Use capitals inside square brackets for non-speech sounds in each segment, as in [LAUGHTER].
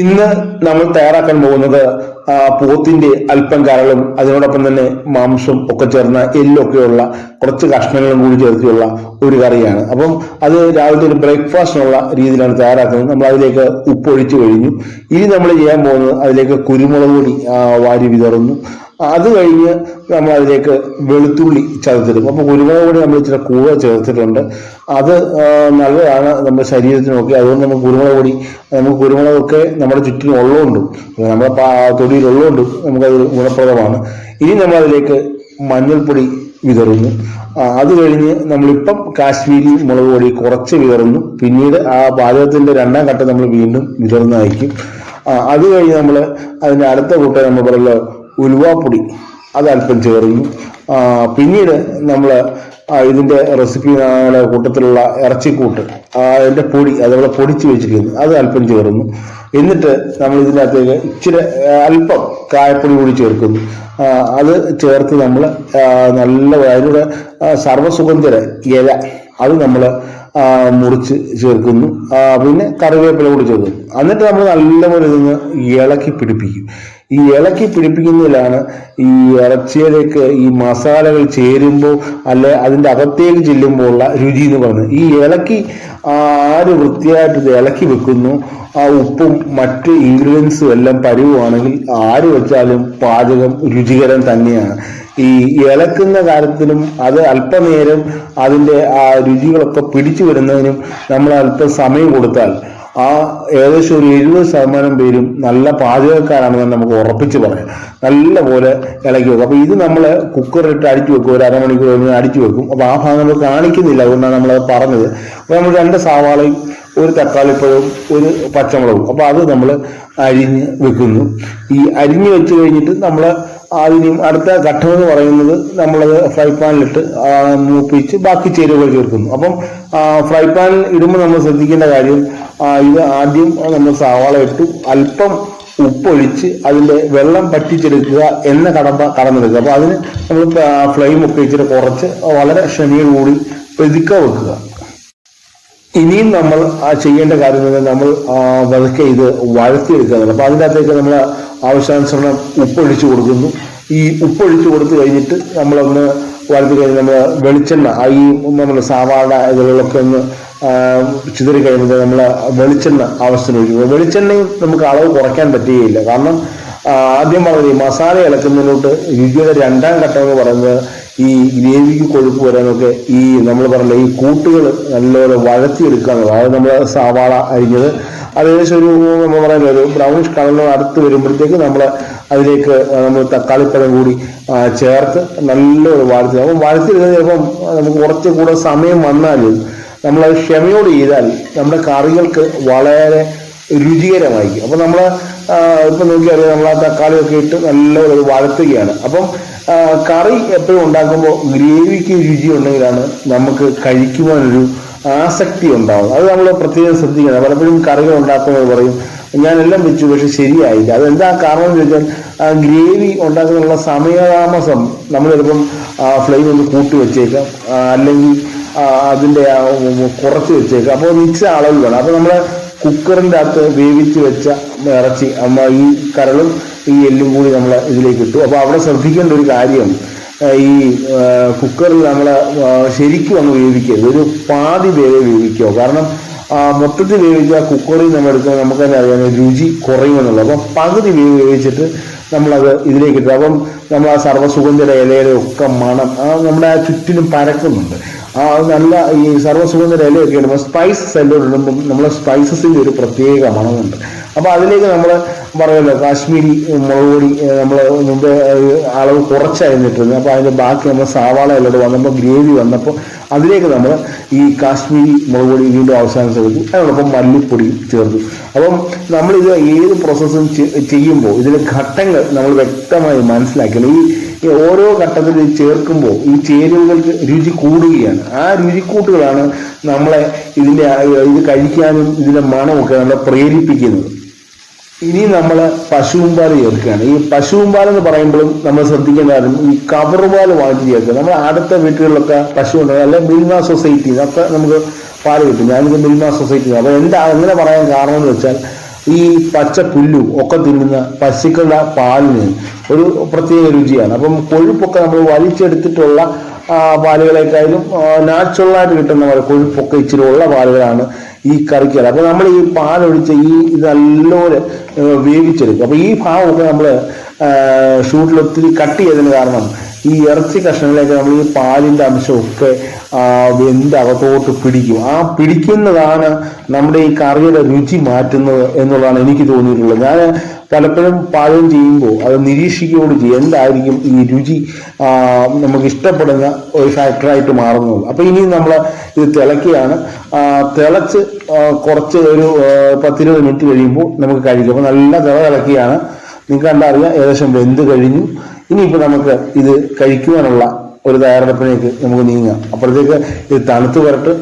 ഇന്ന് നമ്മൾ തയ്യാറാക്കാൻ പോകുന്നത് പോത്തിന്റെ അല്പം കരളും അതിനോടൊപ്പം തന്നെ മാംസം ഒക്കെ ചേർന്ന എല്ലൊക്കെയുള്ള കുറച്ച് കഷ്ണങ്ങളും കൂടി ചേർത്തിയുള്ള ഒരു കറിയാണ്. അപ്പം അത് രാവിലത്തെ ഒരു ബ്രേക്ക്ഫാസ്റ്റിനുള്ള രീതിയിലാണ് തയ്യാറാക്കുന്നത്. നമ്മൾ അതിലേക്ക് ഉപ്പൊഴിച്ചു കഴിഞ്ഞു. ഇനി നമ്മൾ ചെയ്യാൻ പോകുന്നത് അതിലേക്ക് കുരുമുളക് പൊടി വാരി വിതറുന്നു. അത് കഴിഞ്ഞ് നമ്മൾ അതിലേക്ക് വെളുത്തുള്ളി ചതച്ചിടും. അപ്പോൾ കുരുമുളക് പൊടി നമ്മൾ ഇച്ചിരി കൂവ ചേർത്തിട്ടുണ്ട്. അത് നല്ലതാണ് നമ്മുടെ ശരീരത്തിനൊക്കെ. അതുകൊണ്ട് നമുക്ക് കുരുമുളക് പൊടി നമുക്ക് കുരുമുളകൊക്കെ നമ്മുടെ ചുറ്റിനും ഉള്ളതുകൊണ്ടും നമ്മുടെ തൊടിയിൽ ഉള്ളതുകൊണ്ടും നമുക്കത് ഗുണപ്രദമാണ്. ഇനി നമ്മൾ അതിലേക്ക് മഞ്ഞൾപ്പൊടി വിതറുന്നു. അത് കഴിഞ്ഞ് നമ്മളിപ്പം കാശ്മീരി മുളക് പൊടി കുറച്ച് വിതറുന്നു. പിന്നീട് ആ പാചകത്തിന്റെ രണ്ടാം ഘട്ടം നമ്മൾ വീണ്ടും വിതറുന്നതായിരിക്കും. അത് കഴിഞ്ഞ് നമ്മൾ അതിന്റെ അടുത്ത കൂട്ടം നമ്മൾ പറയല്ലോ ഉലുവാപ്പൊടി. അത് അല്പം ചേർന്നു. പിന്നീട് നമ്മൾ ഇതിന്റെ റെസിപ്പി കൂട്ടത്തിലുള്ള ഇറച്ചിക്കൂട്ട് അതിന്റെ പൊടി അതുപോലെ പൊടിച്ച് വെച്ചിരിക്കുന്നു. അത് അല്പം ചേർന്നു. എന്നിട്ട് നമ്മൾ ഇതിനകത്തേക്ക് ഇച്ചിരി അല്പം കായപ്പൊടി കൂടി ചേർക്കുന്നു. അത് ചേർത്ത് നമ്മൾ നല്ല ആ, സർവസുഗന്ധര ഇല അത് നമ്മൾ മുറിച്ച് ചേർക്കുന്നു. പിന്നെ കറിവേപ്പില കൂടി ചേർക്കുന്നു. എന്നിട്ട് നമ്മൾ നല്ലപോലെ ഇതൊന്ന് ഇളക്കി പിടിപ്പിക്കും. ഈ ഇളക്കി പിടിപ്പിക്കുന്നതിലാണ് ഈ ഇറച്ചിയിലേക്ക് ഈ മസാലകൾ ചേരുമ്പോൾ അല്ലെ അതിന്റെ അകത്തേക്ക് ചെല്ലുമ്പോൾ ഉള്ള രുചി എന്ന് പറയുന്നത്. ഈ ഇളക്കി ആര് വൃത്തിയായിട്ട് ഇത് ഇളക്കി വെക്കുന്നു ആ ഉപ്പും മറ്റ് ഇൻഗ്രീഡിയൻസും എല്ലാം പരുവാണെങ്കിൽ ആര് വെച്ചാലും പാചകം രുചികരം തന്നെയാണ്. ഈ ഇളക്കുന്ന കാര്യത്തിലും അത് അല്പനേരം അതിന്റെ ആ രുചികളൊക്കെ പിടിച്ചു വരുന്നതിനും നമ്മൾ അല്പം സമയം കൊടുത്താൽ ആ ഏകദേശം ഒരു എഴുപത് ശതമാനം പേരും നല്ല പാചകക്കാരാണെന്ന് നമുക്ക് ഉറപ്പിച്ച് പറയാം. നല്ല പോലെ ഇളക്കി വെക്കും. അപ്പോൾ ഇത് നമ്മൾ കുക്കറിട്ട് അടിച്ചു വെക്കും. ഒരു അരമണിക്കൂർ അടിച്ചു വെക്കും. അപ്പോൾ ആ ഭാഗം നമ്മൾ കാണിക്കുന്നില്ല. അതുകൊണ്ടാണ് നമ്മളത് പറഞ്ഞത്. അപ്പോൾ നമ്മൾ രണ്ട് സവാളയും ഒരു തക്കാളിപ്പഴവും ഒരു പച്ചമുളകും. അപ്പോൾ അത് നമ്മൾ അരിഞ്ഞ് വെക്കുന്നു. ഈ അരിഞ്ഞ് വെച്ച് കഴിഞ്ഞിട്ട് നമ്മൾ ആദ്യം അടുത്ത ഘട്ടം എന്ന് പറയുന്നത് നമ്മളത് ഫ്രൈ പാനിലിട്ട് മൂപ്പിച്ച് ബാക്കി ചേരുവകൾ ചേർക്കുന്നു. അപ്പം ഫ്രൈ പാനിൽ ഇടുമ്പോൾ നമ്മൾ ശ്രദ്ധിക്കേണ്ട കാര്യം ഇത് ആദ്യം നമ്മൾ സവാള ഇട്ടു അല്പം ഉപ്പൊഴിച്ച് അതിന്റെ വെള്ളം പറ്റിച്ചെടുക്കുക എന്ന കടമ്പ കടന്നെടുക്കുക. അപ്പോൾ അതിന് നമ്മൾ ഫ്ലെയിം ഒക്കെ ഇച്ചിരി കുറച്ച് വളരെ ക്ഷമയോടുകൂടി പെതുക്ക വെക്കുക. ഇനിയും നമ്മൾ ആ ചെയ്യേണ്ട കാര്യം തന്നെ നമ്മൾ വതക്കെ ഇത് വഴത്തിയെടുക്കുക അപ്പൊ അതിന്റെ അകത്തേക്ക് നമ്മൾ ആവശ്യാനുസരണം ഉപ്പൊഴിച്ചു കൊടുക്കുന്നു. ഈ ഉപ്പൊഴിച്ചു കൊടുത്തു കഴിഞ്ഞിട്ട് നമ്മളൊന്ന് വഴത്തി കഴിഞ്ഞ് നമ്മൾ വെളിച്ചെണ്ണ ഈ നമ്മൾ സാവാട ഇതിലൊക്കെ ഒന്ന് ചിതറി കഴിയുമ്പോൾ നമ്മൾ വെളിച്ചെണ്ണ ആവശ്യത്തിന് ഒഴിക്കുക വെളിച്ചെണ്ണയും നമുക്ക് അളവ് കുറയ്ക്കാൻ പറ്റുകയില്ല. കാരണം ആദ്യം പറഞ്ഞത് മസാല ഇളക്കുന്നതിലോട്ട് രുചിയുടെ രണ്ടാം ഘട്ടം എന്ന് പറയുന്നത് ഈ ഗ്രേവിക്ക് കൊഴുപ്പ് വരാനൊക്കെ ഈ നമ്മൾ പറഞ്ഞ ഈ കൂട്ടുകൾ നല്ലപോലെ വഴത്തിയെടുക്കുക എന്നുള്ളത് അതായത് നമ്മൾ സവാള അരിഞ്ഞത് അത് ഏകദേശം ഒരു നമ്മൾ പറയുന്നത് ഒരു ബ്രൗണിഷ് കളർ അടുത്ത് വരുമ്പോഴത്തേക്ക് നമ്മൾ അതിലേക്ക് നമ്മൾ തക്കാളിപ്പഴം കൂടി ചേർത്ത് നല്ലൊരു വാഴത്തി അപ്പം വാഴ്ത്തിയെടുക്കുന്നത് ചിലപ്പം നമുക്ക് കുറച്ച് കൂടെ സമയം വന്നാലും നമ്മളത് ക്ഷമയോട് ചെയ്താൽ നമ്മുടെ കറികൾക്ക് വളരെ രുചികരമായിരിക്കും. അപ്പം നമ്മൾ ഇപ്പം നോക്കിയറിയാം നമ്മൾ ആ തക്കാളിയൊക്കെ ഇട്ട് നല്ല ഒരു വഴത്തുകയാണ് അപ്പം കറി എപ്പോഴും ഉണ്ടാക്കുമ്പോൾ ഗ്രേവിക്ക് രുചി ഉണ്ടെങ്കിലാണ് നമുക്ക് കഴിക്കുവാനൊരു ആസക്തി ഉണ്ടാവും അത് നമ്മൾ പ്രത്യേകം ശ്രദ്ധിക്കണം. പലപ്പോഴും കറികൾ ഉണ്ടാക്കുന്നത് പറയും ഞാനെല്ലാം വെച്ചു പക്ഷെ ശരിയായില്ല. അതെന്താ കാരണം എന്ന് ചോദിച്ചാൽ ആ ഗ്രേവി ഉണ്ടാക്കുന്നതിനുള്ള സമയതാമസം നമ്മൾ ചിലപ്പം ഫ്ലെയിം ഒന്ന് കൂട്ടി വെച്ചേക്കാം. അല്ലെങ്കിൽ അതിന്റെ കുറച്ച് വെച്ചേക്കാം. അപ്പോൾ മിക്സ് അളവ് വേണം അപ്പോൾ നമ്മൾ കുക്കറിന്റെ അകത്ത് വേവിച്ച് വെച്ച ഇറച്ചി അമ്മ ഈ കരളും ഈ എല്ലും കൂടി നമ്മൾ ഇതിലേക്ക് ഇട്ടു. അപ്പോൾ അവിടെ ശ്രദ്ധിക്കേണ്ട ഒരു കാര്യം ഈ കുക്കറിൽ നമ്മൾ ശരിക്കും അങ്ങ് വേവിക്കരുത്. ഒരു പാതി വേവ് വേവിക്കുക കാരണം മൊത്തത്തിൽ വേവിച്ച കുക്കറിൽ നമ്മൾ എടുക്കുമ്പോൾ നമുക്ക് തന്നെ അറിയാം രുചി കുറയുമെന്നുള്ളത്. അപ്പം പകുതി വേവ് വേവിച്ചിട്ട് നമ്മളത് ഇതിലേക്ക് ഇട്ടു. അപ്പം നമ്മൾ ആ സർവസുഗന്ധര ഇലയുടെ ഒക്കെ മണം ആ നമ്മുടെ ആ ചുറ്റിനും പരക്കുന്നുണ്ട്. ആ നല്ല ഈ സർവസുഗന്ധര ഇലയൊക്കെ ഇടുമ്പോൾ സ്പൈസസ് എല്ലാം ഇടുമ്പോൾ നമ്മളെ സ്പൈസസിന്റെ ഒരു പ്രത്യേക മണമുണ്ട്. അപ്പൊ അതിലേക്ക് നമ്മൾ പറയുമല്ലോ കാശ്മീരി മുളക് പൊടി നമ്മൾ മുമ്പ് അളവ് കുറച്ചായിരുന്നു ഇട്ടിരുന്നത് അപ്പൊ അതിന്റെ ബാക്കി നമ്മൾ സവാള എല്ലാം വന്നപ്പോൾ ഗ്രേവി വന്നപ്പോൾ അതിലേക്ക് നമ്മൾ ഈ കാശ്മീരി മുളക് പൊടി വീണ്ടും അവസാനം ചേർത്തു. അതോടൊപ്പം മല്ലിപ്പൊടി ചേർത്തു. അപ്പം നമ്മളിത് ഏത് പ്രോസസ്സും ചെയ്യുമ്പോൾ ഇതിലെ ഘട്ടങ്ങൾ നമ്മൾ വ്യക്തമായി മനസ്സിലാക്കണം ഈ ഓരോ ഘട്ടത്തിൽ ചേർക്കുമ്പോൾ ഈ ചേരുവകൾക്ക് രുചി കൂടുകയാണ്. ആ രുചിക്കൂട്ടുകളാണ് നമ്മളെ ഇതിന്റെ ആ- ഇത് കഴിക്കാനും ഇതിന്റെ മണമൊക്കെ നമ്മളെ പ്രേരിപ്പിക്കുന്നത്. ഇനി നമ്മൾ പശുവും പാൽ ചേർക്കുകയാണ്. ഈ പശുവും പാൽ എന്ന് പറയുമ്പോഴും നമ്മൾ ശ്രദ്ധിക്കേണ്ട കാര്യം ഈ കവർ പാൽ വാങ്ങിച്ച് ചേർക്കുക. നമ്മൾ അടുത്ത വീട്ടുകളിലൊക്കെ പശു ഉണ്ടാകും അല്ലെങ്കിൽ മിൽമ സൊസൈറ്റി. ഒക്കെ നമുക്ക് പാൽ കിട്ടും. ഞാനിത് മിൽമ സൊസൈറ്റി അപ്പൊ എന്താ അങ്ങനെ പറയാൻ കാരണം എന്ന് വെച്ചാൽ ഈ പച്ച പുല്ലു ഒക്കെ തിന്നുന്ന പശുക്കളുടെ പാലിന് ഒരു പ്രത്യേക രുചിയാണ്. അപ്പം കൊഴുപ്പൊക്കെ നമ്മൾ വലിച്ചെടുത്തിട്ടുള്ള പാലുകളെക്കാളും നാച്ചുറലായിട്ട് കിട്ടുന്ന പോലെ കൊഴുപ്പൊക്കെ ഇച്ചിരി ഉള്ള പാലുകളാണ് ഈ കറിക്കൽ അപ്പൊ നമ്മൾ ഈ പാലൊഴിച്ച് ഈ ഇത് ഏഹ്, വേവിച്ചെടുക്കും. അപ്പൊ ഈ ഭാഗമൊക്കെ നമ്മൾ ഷൂട്ടിൽ ഒത്തിരി കട്ട് ചെയ്തതിന് കാരണം ഈ ഇറച്ചി കഷ്ണങ്ങളിലേക്ക് നമ്മൾ ഈ പാലിന്റെ അംശമൊക്കെ ആ, വെന്ത് അകത്തോട്ട് പിടിക്കും. ആ പിടിക്കുന്നതാണ് നമ്മുടെ ഈ കറിയുടെ രുചി മാറ്റുന്നത് എന്നുള്ളതാണ് എനിക്ക് തോന്നിയിട്ടുള്ളത്. ഞാൻ പലപ്പോഴും പാചകം ചെയ്യുമ്പോൾ അത് നിരീക്ഷിക്കുകയോട് ചെയ്യും. എന്തായിരിക്കും ഈ രുചി നമുക്ക് ഇഷ്ടപ്പെടുന്ന ഒരു ഫാക്ടറായിട്ട് മാറുന്നത്. അപ്പൊ ഇനി നമ്മൾ ഇത് തിളക്കുകയാണ്. തിളച്ച് കുറച്ച് ഒരു പത്തിരുപത് മിനിറ്റ് കഴിയുമ്പോൾ നമുക്ക് കഴിക്കും. അപ്പൊ നല്ല തിള തിളക്കുകയാണ്. നിങ്ങൾക്ക് കണ്ടറിയാം ഏകദേശം വെന്ത് കഴിഞ്ഞു. ഇനിയിപ്പോൾ നമുക്ക് ഇത് കഴിക്കുവാനുള്ള ഒരു തയ്യാറെടുപ്പിലേക്ക് നമുക്ക് നീങ്ങാം. അപ്പോഴത്തേക്ക് ഇത് തണുത്ത് വരട്ട്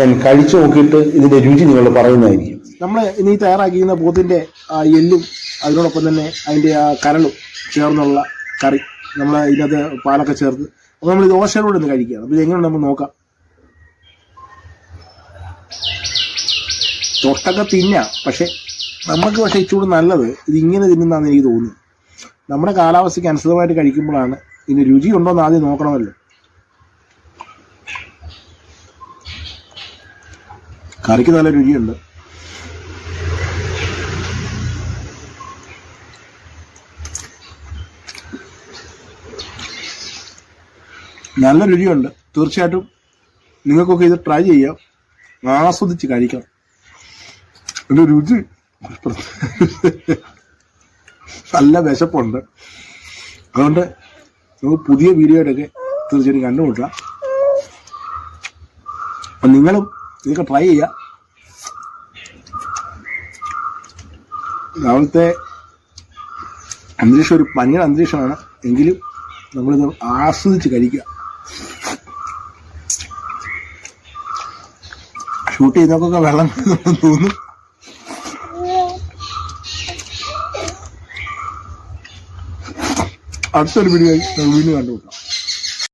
ഞാൻ കഴിച്ചു നോക്കിയിട്ട് ഇതിന്റെ രുചി നിങ്ങൾ പറയുന്നതായിരിക്കും. നമ്മൾ ഇനി തയ്യാറാക്കിയിരുന്ന പോത്തിന്റെ ആ എല്ലും അതിനോടൊപ്പം തന്നെ അതിന്റെ ആ കരളും ചേർന്നുള്ള കറി നമ്മൾ ഇതിനകത്ത് പാലൊക്കെ ചേർത്ത്. അപ്പോൾ നമ്മൾ ദോശയോടെ ഒന്ന് കഴിക്കുകയാണ് അപ്പോൾ ഇതെങ്ങനെ നമുക്ക് നോക്കാം? തൊട്ടൊക്കെ തിന്നാം പക്ഷെ നമുക്ക് പക്ഷേ ഇച്ചൂടെ നല്ലത് ഇതിങ്ങനെ തിന്നുന്നതാണെന്ന് എനിക്ക് തോന്നുന്നു. നമ്മുടെ കാലാവസ്ഥയ്ക്ക് അനുസൃതമായിട്ട് കഴിക്കുമ്പോഴാണ് ഇതിന് രുചി ഉണ്ടോ എന്ന് ആദ്യം നോക്കണമല്ലോ. കറിക്ക് നല്ല രുചിയുണ്ട്. നല്ല രുചിയുണ്ട്. തീർച്ചയായിട്ടും നിങ്ങൾക്കൊക്കെ ഇത് ട്രൈ ചെയ്യാം. ആസ്വദിച്ച് കഴിക്കാം ഒരു രുചി [LAUGHS] നല്ല വിശപ്പുണ്ട്. അതുകൊണ്ട് നമുക്ക് പുതിയ വീഡിയോയിലൊക്കെ തീർച്ചയായിട്ടും കണ്ടുമുട്ടാം. അപ്പം നിങ്ങളും ഇതൊക്കെ ട്രൈ ചെയ്യ. രാവിലത്തെ അന്തരീക്ഷം ഒരു പനിയുടെ അന്തരീക്ഷമാണ്. എങ്കിലും നമ്മളിത് ആസ്വദിച്ച് കഴിക്കുക. ഷൂട്ട് ചെയ്യുന്നവർക്കൊക്കെ വെള്ളം തോന്നും അടുത്തൊരു വീഡിയോ വീണ്ടും കണ്ടുമുട്ടാം.